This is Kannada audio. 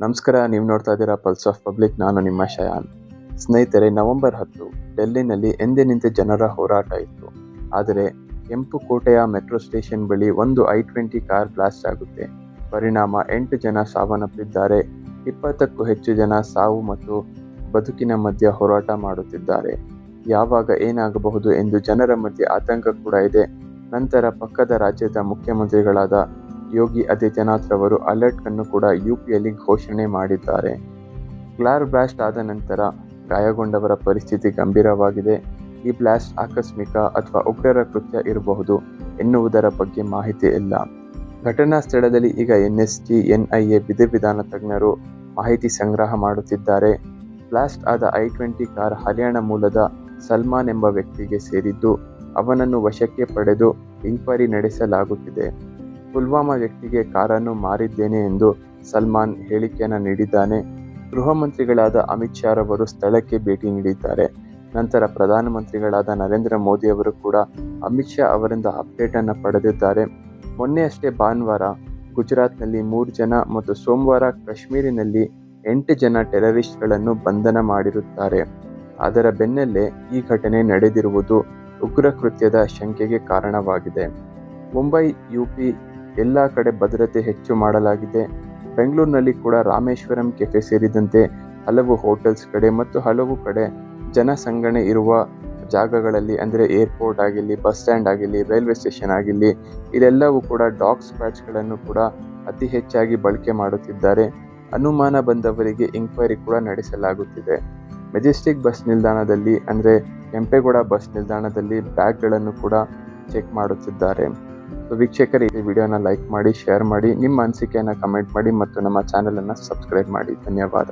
ನಮಸ್ಕಾರ, ನೀವು ನೋಡ್ತಾ ಇದ್ದೀರಾ ಪಲ್ಸ್ ಆಫ್ ಪಬ್ಲಿಕ್ ನಾನು ನಿಮ್ಮ ಶಯಾನ್. ಸ್ನೇಹಿತರೆ, ನವೆಂಬರ್ ಹತ್ತು ಡೆಲ್ಲಿನಲ್ಲಿ ಎಂದಿನಿಂದ ಜನರ ಹೋರಾಟ ಇತ್ತು. ಆದರೆ, ಕೆಂಪು ಕೋಟೆಯ ಮೆಟ್ರೋ ಸ್ಟೇಷನ್ ಬಳಿ ಒಂದು ಐ ಟ್ವೆಂಟಿ ಕಾರ್ ಬ್ಲಾಸ್ಟ್ ಆಗುತ್ತೆ. ಪರಿಣಾಮ ಎಂಟು ಜನ ಸಾವನ್ನಪ್ಪಿದ್ದಾರೆ. ಇಪ್ಪತ್ತಕ್ಕೂ ಹೆಚ್ಚು ಜನ ಸಾವು ಮತ್ತು ಬದುಕಿನ ಮಧ್ಯೆ ಹೋರಾಟ ಮಾಡುತ್ತಿದ್ದಾರೆ. ಯಾವಾಗ ಏನಾಗಬಹುದು ಎಂದು ಜನರ ಮಧ್ಯೆ ಆತಂಕ ಕೂಡ ಇದೆ. ನಂತರ ಪಕ್ಕದ ರಾಜ್ಯದ ಮುಖ್ಯಮಂತ್ರಿಗಳಾದ ಯೋಗಿ ಆದಿತ್ಯನಾಥ್ ರವರು ಅಲರ್ಟ್ ಅನ್ನು ಕೂಡ ಯುಪಿಯಲ್ಲಿ ಘೋಷಣೆ ಮಾಡಿದ್ದಾರೆ. ಕ್ಲಾರ್ ಬ್ಲಾಸ್ಟ್ ಆದ ನಂತರ ಗಾಯಗೊಂಡವರ ಪರಿಸ್ಥಿತಿ ಗಂಭೀರವಾಗಿದೆ. ಈ ಬ್ಲಾಸ್ಟ್ ಆಕಸ್ಮಿಕ ಅಥವಾ ಉಗ್ರರ ಕೃತ್ಯ ಇರಬಹುದು ಎನ್ನುವುದರ ಬಗ್ಗೆ ಮಾಹಿತಿ ಇಲ್ಲ. ಘಟನಾ ಸ್ಥಳದಲ್ಲಿ ಈಗ ಎನ್ಎಸ್ಟಿ ಎನ್ಐಎ ವಿಧಿವಿಧಾನ ತಜ್ಞರು ಮಾಹಿತಿ ಸಂಗ್ರಹ ಮಾಡುತ್ತಿದ್ದಾರೆ. ಬ್ಲಾಸ್ಟ್ ಆದ ಐ ಟ್ವೆಂಟಿ ಕಾರ್ ಹರಿಯಾಣ ಮೂಲದ ಸಲ್ಮಾನ್ ಎಂಬ ವ್ಯಕ್ತಿಗೆ ಸೇರಿದ್ದು, ಅವನನ್ನು ವಶಕ್ಕೆ ಪಡೆದು ಇನ್ಕ್ವೈರಿ ನಡೆಸಲಾಗುತ್ತಿದೆ. ಪುಲ್ವಾಮಾ ವ್ಯಕ್ತಿಗೆ ಕಾರನ್ನು ಮಾರಿದ್ದೇನೆ ಎಂದು ಸಲ್ಮಾನ್ ಹೇಳಿಕೆಯನ್ನು ನೀಡಿದ್ದಾನೆ. ಗೃಹ ಮಂತ್ರಿಗಳಾದ ಅಮಿತ್ ಶಾ ಅವರು ಸ್ಥಳಕ್ಕೆ ಭೇಟಿ ನೀಡಿದ್ದಾರೆ. ನಂತರ ಪ್ರಧಾನಮಂತ್ರಿಗಳಾದ ನರೇಂದ್ರ ಮೋದಿ ಅವರು ಕೂಡ ಅಮಿತ್ ಶಾ ಅವರಿಂದ ಅಪ್ಡೇಟ್ ಅನ್ನು ಪಡೆದಿದ್ದಾರೆ. ಮೊನ್ನೆಯಷ್ಟೇ ಭಾನುವಾರ ಗುಜರಾತ್ನಲ್ಲಿ ಮೂರು ಜನ ಮತ್ತು ಸೋಮವಾರ ಕಾಶ್ಮೀರಿನಲ್ಲಿ ಎಂಟು ಜನ ಟೆರರಿಸ್ಟ್ಗಳನ್ನು ಬಂಧನ ಮಾಡಿರುತ್ತಾರೆ. ಅದರ ಬೆನ್ನಲ್ಲೇ ಈ ಘಟನೆ ನಡೆದಿರುವುದು ಉಗ್ರ ಕೃತ್ಯದ ಶಂಕೆಗೆ ಕಾರಣವಾಗಿದೆ. ಮುಂಬೈ, ಯುಪಿ ಎಲ್ಲ ಕಡೆ ಭದ್ರತೆ ಹೆಚ್ಚು ಮಾಡಲಾಗಿದೆ. ಬೆಂಗಳೂರಿನಲ್ಲಿ ಕೂಡ ರಾಮೇಶ್ವರಂ ಕೆಫೆ ಸೇರಿದಂತೆ ಹಲವು ಹೋಟೆಲ್ಸ್ ಕಡೆ ಮತ್ತು ಹಲವು ಕಡೆ ಜನಸಂಗಣೆ ಇರುವ ಜಾಗಗಳಲ್ಲಿ, ಅಂದರೆ ಏರ್ಪೋರ್ಟ್ ಆಗಿರಲಿ ಬಸ್ ಸ್ಟ್ಯಾಂಡ್ ಆಗಿರಲಿ ರೈಲ್ವೆ ಸ್ಟೇಷನ್ ಆಗಿರಲಿ ಇದೆಲ್ಲವೂ ಕೂಡ ಡಾಗ್ ಸ್ಕ್ರ್ಯಾಚ್ಗಳನ್ನು ಕೂಡ ಅತಿ ಹೆಚ್ಚಾಗಿ ಬಳಕೆ ಮಾಡುತ್ತಿದ್ದಾರೆ. ಅನುಮಾನ ಬಂದವರಿಗೆ ಇನ್ಕ್ವೈರಿ ಕೂಡ ನಡೆಸಲಾಗುತ್ತಿದೆ. ಮೆಜೆಸ್ಟಿಕ್ ಬಸ್ ನಿಲ್ದಾಣದಲ್ಲಿ, ಅಂದರೆ ಕೆಂಪೇಗೌಡ ಬಸ್ ನಿಲ್ದಾಣದಲ್ಲಿ ಬ್ಯಾಗ್ಗಳನ್ನು ಕೂಡ ಚೆಕ್ ಮಾಡುತ್ತಿದ್ದಾರೆ. ಸೊ ವೀಕ್ಷಕರು, ಈ ವಿಡಿಯೋನ ಲೈಕ್ ಮಾಡಿ ಶೇರ್ ಮಾಡಿ, ನಿಮ್ಮ ಅನಿಸಿಕೆಯನ್ನು ಕಮೆಂಟ್ ಮಾಡಿ ಮತ್ತು ನಮ್ಮ ಚಾನಲನ್ನು ಸಬ್ಸ್ಕ್ರೈಬ್ ಮಾಡಿ. ಧನ್ಯವಾದ.